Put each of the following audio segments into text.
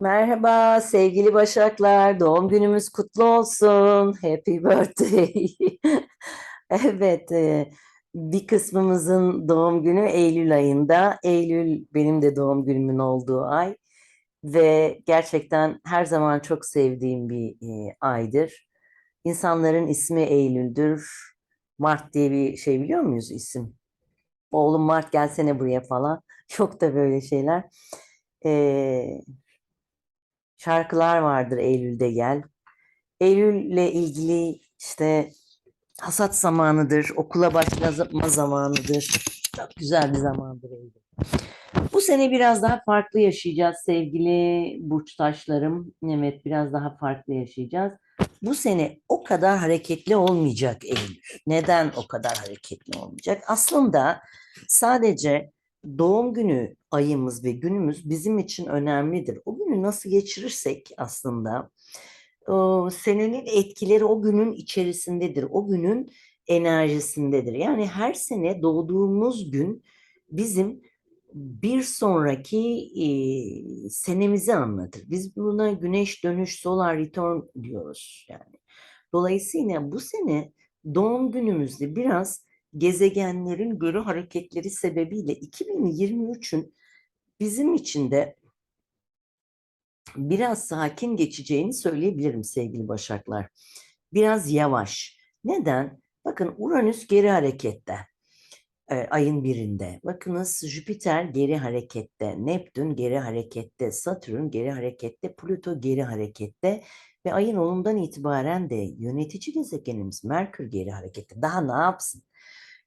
Merhaba sevgili Başaklar, doğum günümüz kutlu olsun. Happy birthday. Evet, e, bir kısmımızın doğum günü Eylül ayında. Eylül benim de doğum günümün olduğu ay ve gerçekten her zaman çok sevdiğim bir e, aydır. İnsanların ismi Eylül'dür. Mart diye bir şey biliyor muyuz isim? Oğlum Mart gelsene buraya falan. Çok da böyle şeyler. E, şarkılar vardır Eylül'de gel. Eylül'le ilgili işte hasat zamanıdır, okula başlama zamanıdır. Çok güzel bir zamandır Eylül. Bu sene biraz daha farklı yaşayacağız sevgili burçtaşlarım. Evet biraz daha farklı yaşayacağız. Bu sene o kadar hareketli olmayacak Eylül. Neden o kadar hareketli olmayacak? Aslında sadece doğum günü ayımız ve günümüz bizim için önemlidir. O nasıl geçirirsek aslında senenin etkileri o günün içerisindedir. O günün enerjisindedir. Yani her sene doğduğumuz gün bizim bir sonraki e, senemizi anlatır. Biz buna güneş dönüş, solar return diyoruz yani. Dolayısıyla bu sene doğum günümüzde biraz gezegenlerin görü hareketleri sebebiyle 2023'ün bizim için de biraz sakin geçeceğini söyleyebilirim sevgili Başaklar. Biraz yavaş. Neden? Bakın Uranüs geri harekette. E, ayın birinde. Bakınız Jüpiter geri harekette, Neptün geri harekette, Satürn geri harekette, Plüto geri harekette ve ayın 10'undan itibaren de yönetici gezegenimiz Merkür geri harekette. Daha ne yapsın?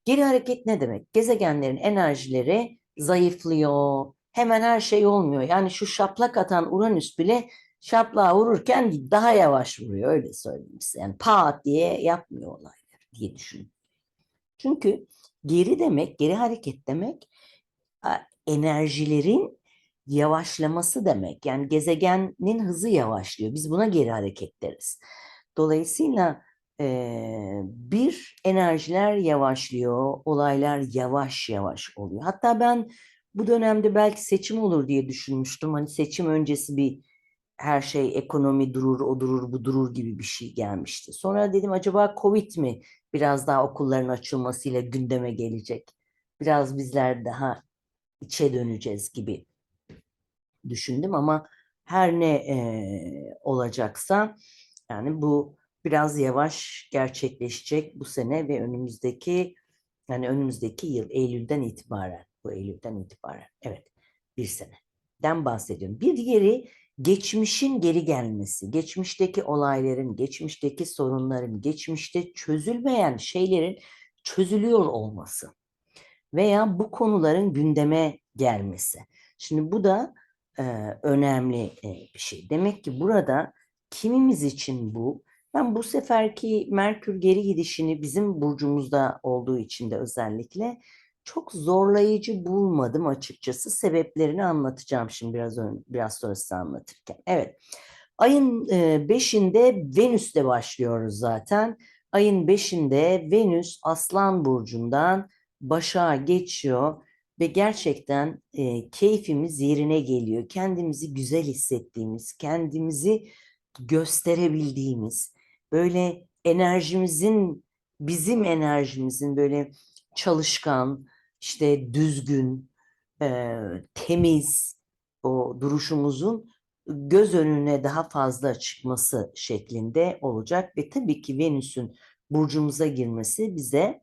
Geri hareket ne demek? Gezegenlerin enerjileri zayıflıyor. Hemen her şey olmuyor. Yani şu şaplak atan Uranüs bile şaplağa vururken daha yavaş vuruyor. Öyle söyleyeyim size. Yani pat diye yapmıyor olaylar diye düşünün. Çünkü geri demek, geri hareket demek enerjilerin yavaşlaması demek. Yani gezegenin hızı yavaşlıyor. Biz buna geri hareket deriz. Dolayısıyla bir enerjiler yavaşlıyor, olaylar yavaş yavaş oluyor. Hatta ben bu dönemde belki seçim olur diye düşünmüştüm. Hani seçim öncesi bir her şey ekonomi durur, o durur, bu durur gibi bir şey gelmişti. Sonra dedim acaba Covid mi biraz daha okulların açılmasıyla gündeme gelecek? Biraz bizler daha içe döneceğiz gibi düşündüm ama her ne e, olacaksa yani bu biraz yavaş gerçekleşecek bu sene ve önümüzdeki yani önümüzdeki yıl Eylül'den itibaren bu Eylül'den itibaren evet bir seneden bahsediyorum. Bir diğeri geçmişin geri gelmesi, geçmişteki olayların, geçmişteki sorunların, geçmişte çözülmeyen şeylerin çözülüyor olması veya bu konuların gündeme gelmesi. Şimdi bu da e, önemli e, bir şey. Demek ki burada kimimiz için bu ben bu seferki Merkür geri gidişini bizim burcumuzda olduğu için de özellikle çok zorlayıcı bulmadım açıkçası. Sebeplerini anlatacağım şimdi biraz ön, biraz sonra size anlatırken. Evet. Ayın 5'inde Venüs'te başlıyoruz zaten. Ayın 5'inde Venüs Aslan burcundan Başak'a geçiyor ve gerçekten e, keyfimiz yerine geliyor. Kendimizi güzel hissettiğimiz, kendimizi gösterebildiğimiz, böyle enerjimizin, bizim enerjimizin böyle çalışkan, işte düzgün, e, temiz o duruşumuzun göz önüne daha fazla çıkması şeklinde olacak ve tabii ki Venüs'ün burcumuza girmesi bize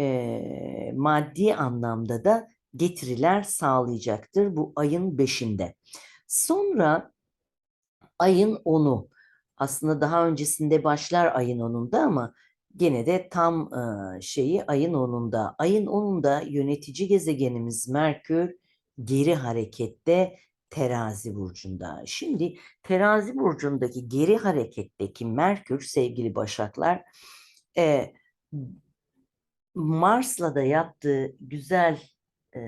e, maddi anlamda da getiriler sağlayacaktır bu ayın beşinde. Sonra ayın 10'u aslında daha öncesinde başlar ayın 10'unda ama gene de tam şeyi ayın 10'unda. Ayın 10'unda yönetici gezegenimiz Merkür geri harekette terazi burcunda. Şimdi terazi burcundaki geri hareketteki Merkür sevgili başaklar e, Mars'la da yaptığı güzel e,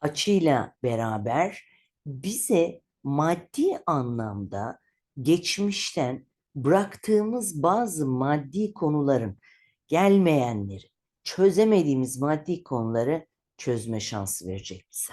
açıyla beraber bize maddi anlamda geçmişten bıraktığımız bazı maddi konuların gelmeyenleri, çözemediğimiz maddi konuları çözme şansı verecek bize.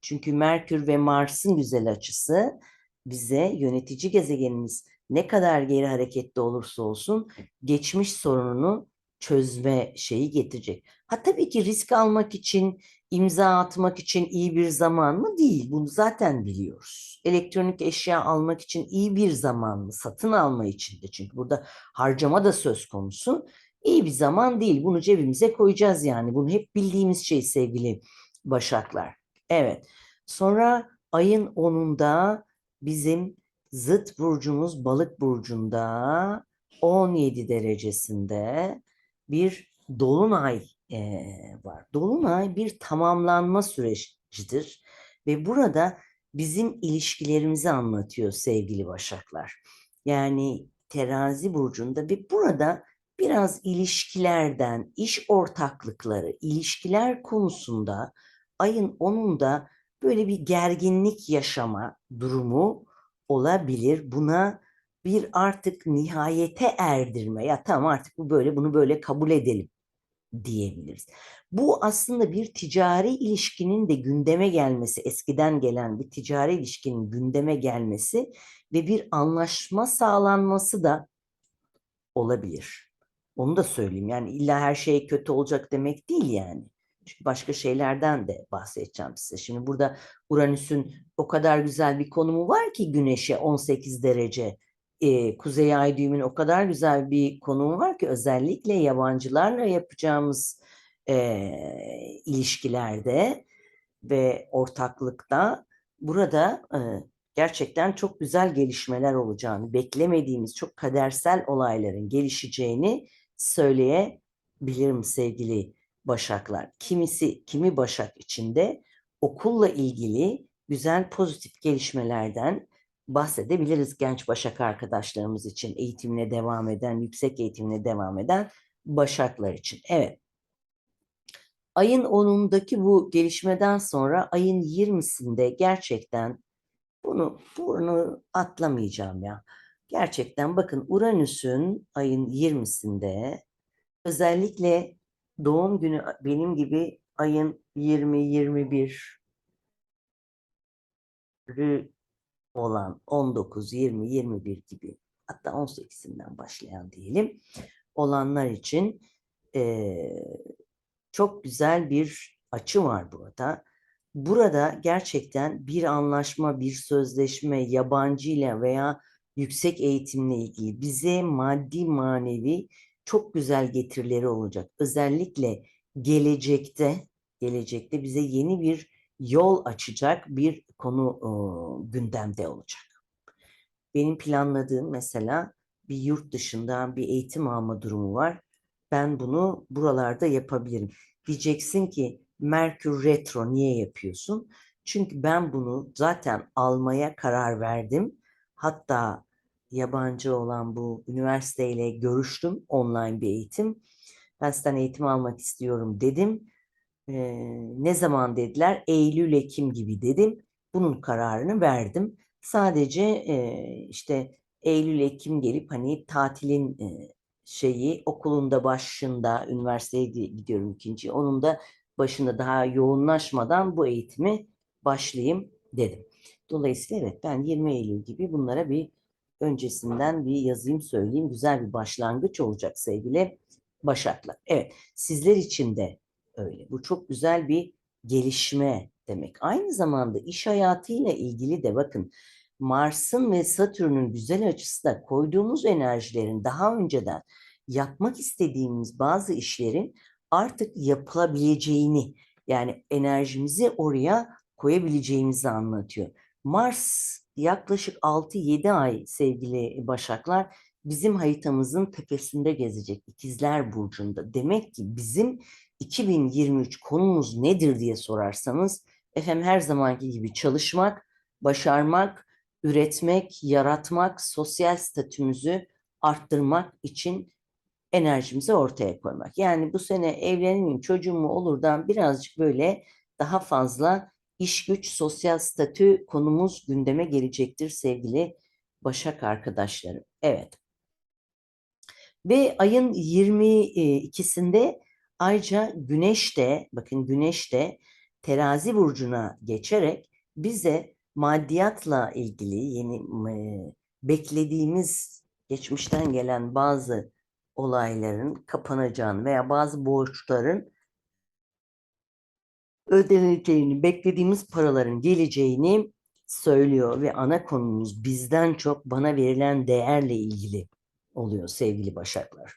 Çünkü Merkür ve Mars'ın güzel açısı bize yönetici gezegenimiz ne kadar geri hareketli olursa olsun geçmiş sorununu çözme şeyi getirecek. Ha tabii ki risk almak için, imza atmak için iyi bir zaman mı? Değil. Bunu zaten biliyoruz. Elektronik eşya almak için iyi bir zaman mı? Satın alma için de. Çünkü burada harcama da söz konusu. İyi bir zaman değil. Bunu cebimize koyacağız yani. Bunu hep bildiğimiz şey sevgili Başaklar. Evet. Sonra ayın 10'unda bizim zıt burcumuz Balık burcunda 17 derecesinde bir dolunay eee, var. Dolunay bir tamamlanma sürecidir ve burada bizim ilişkilerimizi anlatıyor sevgili Başaklar. Yani terazi burcunda ve burada biraz ilişkilerden, iş ortaklıkları, ilişkiler konusunda ayın 10'unda böyle bir gerginlik yaşama durumu olabilir. Buna bir artık nihayete erdirme. Ya tamam artık bu böyle bunu böyle kabul edelim diyebiliriz. Bu aslında bir ticari ilişkinin de gündeme gelmesi, eskiden gelen bir ticari ilişkinin gündeme gelmesi ve bir anlaşma sağlanması da olabilir. Onu da söyleyeyim. Yani illa her şey kötü olacak demek değil yani. Çünkü başka şeylerden de bahsedeceğim size. Şimdi burada Uranüs'ün o kadar güzel bir konumu var ki Güneş'e 18 derece. Ee, Kuzey Ay düğümün o kadar güzel bir konumu var ki özellikle yabancılarla yapacağımız e, ilişkilerde ve ortaklıkta burada e, gerçekten çok güzel gelişmeler olacağını, beklemediğimiz çok kadersel olayların gelişeceğini söyleyebilirim sevgili Başaklar. Kimisi, kimi Başak içinde okulla ilgili güzel pozitif gelişmelerden bahsedebiliriz genç Başak arkadaşlarımız için, eğitimine devam eden, yüksek eğitimine devam eden Başaklar için. Evet. Ayın 10'undaki bu gelişmeden sonra ayın 20'sinde gerçekten bunu bunu atlamayacağım ya. Gerçekten bakın Uranüs'ün ayın 20'sinde özellikle doğum günü benim gibi ayın 20-21 olan 19, 20, 21 gibi hatta 18'inden başlayan diyelim olanlar için eee, çok güzel bir açı var burada. Burada gerçekten bir anlaşma, bir sözleşme yabancı ile veya yüksek eğitimle ilgili bize maddi manevi çok güzel getirileri olacak. Özellikle gelecekte gelecekte bize yeni bir yol açacak bir konu e, gündemde olacak. Benim planladığım mesela bir yurt dışında bir eğitim alma durumu var. Ben bunu buralarda yapabilirim. Diyeceksin ki Merkür Retro niye yapıyorsun? Çünkü ben bunu zaten almaya karar verdim. Hatta yabancı olan bu üniversiteyle görüştüm. Online bir eğitim. Ben sizden eğitim almak istiyorum dedim. Ee, ne zaman dediler? Eylül, Ekim gibi dedim. Bunun kararını verdim. Sadece e, işte Eylül, Ekim gelip hani tatilin e, şeyi okulunda başında üniversiteye gidiyorum ikinci. Onun da başında daha yoğunlaşmadan bu eğitimi başlayayım dedim. Dolayısıyla evet ben 20 Eylül gibi bunlara bir öncesinden bir yazayım söyleyeyim. Güzel bir başlangıç olacak sevgili Başaklar. Evet sizler için de öyle. Bu çok güzel bir gelişme demek. Aynı zamanda iş hayatıyla ilgili de bakın Mars'ın ve Satürn'ün güzel açısı da koyduğumuz enerjilerin daha önceden yapmak istediğimiz bazı işlerin artık yapılabileceğini yani enerjimizi oraya koyabileceğimizi anlatıyor. Mars yaklaşık 6-7 ay sevgili Başaklar bizim haritamızın tepesinde gezecek İkizler Burcu'nda. Demek ki bizim 2023 konumuz nedir diye sorarsanız efendim her zamanki gibi çalışmak, başarmak, üretmek, yaratmak, sosyal statümüzü arttırmak için enerjimizi ortaya koymak. Yani bu sene evlenir miyim, çocuğum mu olurdan birazcık böyle daha fazla iş güç, sosyal statü konumuz gündeme gelecektir sevgili Başak arkadaşlarım. Evet. Ve ayın 22'sinde ayrıca Güneş de, bakın Güneş de terazi burcuna geçerek bize maddiyatla ilgili yeni e, beklediğimiz geçmişten gelen bazı olayların kapanacağını veya bazı borçların ödeneceğini, beklediğimiz paraların geleceğini söylüyor ve ana konumuz bizden çok bana verilen değerle ilgili oluyor sevgili Başaklar.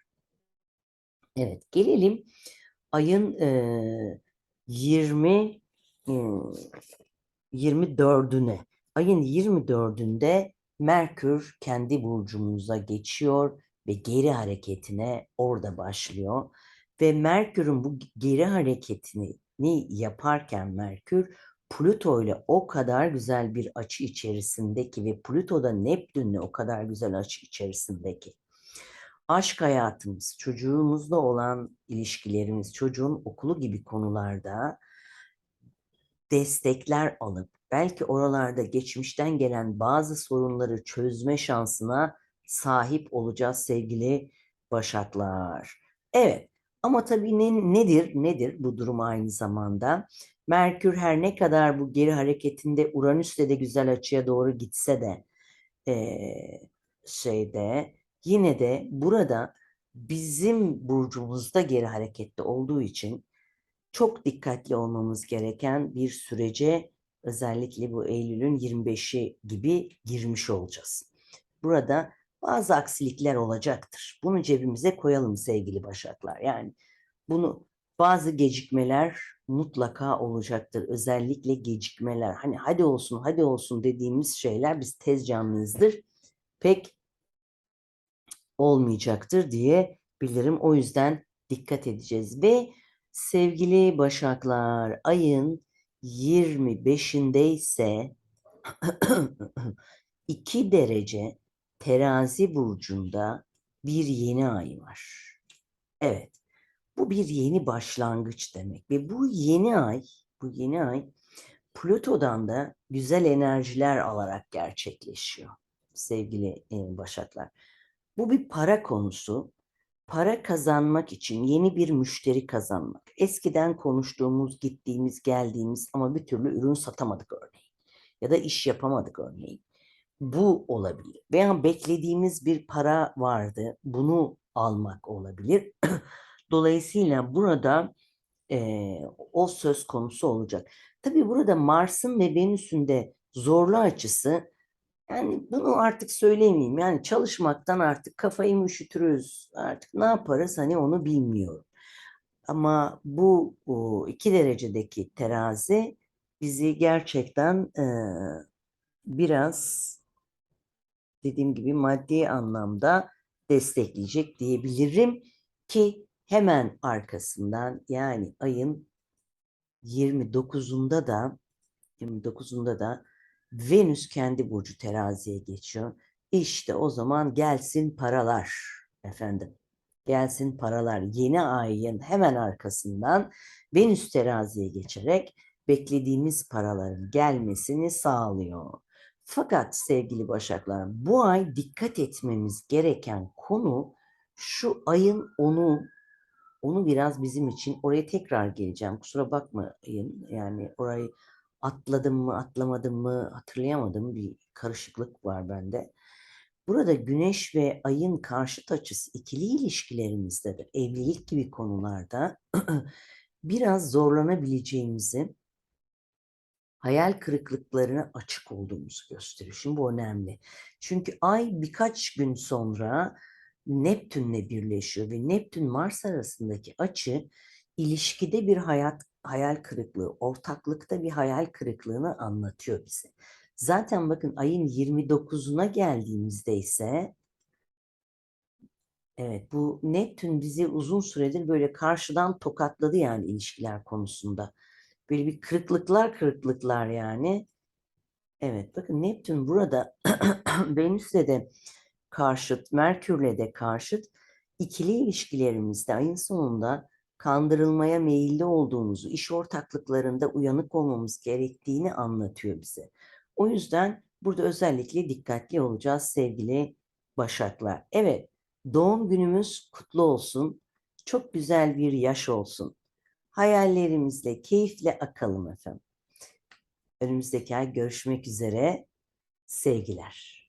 Evet, gelelim ayın e, 20 e, 24'üne. Ayın 24'ünde Merkür kendi burcumuza geçiyor ve geri hareketine orada başlıyor. Ve Merkür'ün bu geri hareketini yaparken Merkür Plüto ile o kadar güzel bir açı içerisindeki ve Plüto da Neptün'le o kadar güzel açı içerisindeki aşk hayatımız, çocuğumuzla olan ilişkilerimiz, çocuğun okulu gibi konularda destekler alıp belki oralarda geçmişten gelen bazı sorunları çözme şansına sahip olacağız sevgili Başaklar. Evet ama tabii ne, nedir nedir bu durum aynı zamanda? Merkür her ne kadar bu geri hareketinde Uranüs'le de güzel açıya doğru gitse de e, şeyde yine de burada bizim burcumuzda geri harekette olduğu için çok dikkatli olmamız gereken bir sürece özellikle bu Eylül'ün 25'i gibi girmiş olacağız. Burada bazı aksilikler olacaktır. Bunu cebimize koyalım sevgili Başaklar. Yani bunu bazı gecikmeler mutlaka olacaktır. Özellikle gecikmeler. Hani hadi olsun hadi olsun dediğimiz şeyler biz tez canlıyızdır. Pek olmayacaktır diye bilirim. O yüzden dikkat edeceğiz. Ve sevgili Başaklar ayın 25'inde ise 2 derece terazi burcunda bir yeni ay var. Evet. Bu bir yeni başlangıç demek ve bu yeni ay, bu yeni ay Plüto'dan da güzel enerjiler alarak gerçekleşiyor sevgili Başaklar. Bu bir para konusu. Para kazanmak için yeni bir müşteri kazanmak. Eskiden konuştuğumuz, gittiğimiz, geldiğimiz ama bir türlü ürün satamadık örneğin. Ya da iş yapamadık örneğin. Bu olabilir. Veya beklediğimiz bir para vardı. Bunu almak olabilir. Dolayısıyla burada e, o söz konusu olacak. Tabii burada Mars'ın ve Venüs'ün de zorlu açısı yani bunu artık söyleyemeyeyim. Yani çalışmaktan artık kafayı mı üşütürüz? Artık ne yaparız hani onu bilmiyorum. Ama bu iki derecedeki terazi bizi gerçekten e, biraz dediğim gibi maddi anlamda destekleyecek diyebilirim ki hemen arkasından yani ayın 29'unda da 29'unda da Venüs kendi burcu teraziye geçiyor. İşte o zaman gelsin paralar efendim. Gelsin paralar. Yeni ayın hemen arkasından Venüs teraziye geçerek beklediğimiz paraların gelmesini sağlıyor. Fakat sevgili Başaklar bu ay dikkat etmemiz gereken konu şu ayın onu onu biraz bizim için oraya tekrar geleceğim. Kusura bakmayın. Yani orayı atladım mı atlamadım mı hatırlayamadım. Bir karışıklık var bende. Burada güneş ve ayın karşıt açısı ikili ilişkilerimizde de evlilik gibi konularda biraz zorlanabileceğimizi hayal kırıklıklarına açık olduğumuzu gösteriyor. Şimdi bu önemli. Çünkü ay birkaç gün sonra Neptünle birleşiyor ve Neptün Mars arasındaki açı ilişkide bir hayat hayal kırıklığı, ortaklıkta bir hayal kırıklığını anlatıyor bize. Zaten bakın ayın 29'una geldiğimizde ise evet bu Neptün bizi uzun süredir böyle karşıdan tokatladı yani ilişkiler konusunda. Böyle bir kırıklıklar kırıklıklar yani. Evet bakın Neptün burada Venüs'le de karşıt, Merkür'le de karşıt ikili ilişkilerimizde ayın sonunda kandırılmaya meyilli olduğumuzu, iş ortaklıklarında uyanık olmamız gerektiğini anlatıyor bize. O yüzden burada özellikle dikkatli olacağız sevgili Başaklar. Evet, doğum günümüz kutlu olsun. Çok güzel bir yaş olsun. hayallerimizle keyifle akalım efendim. Önümüzdeki ay görüşmek üzere. Sevgiler.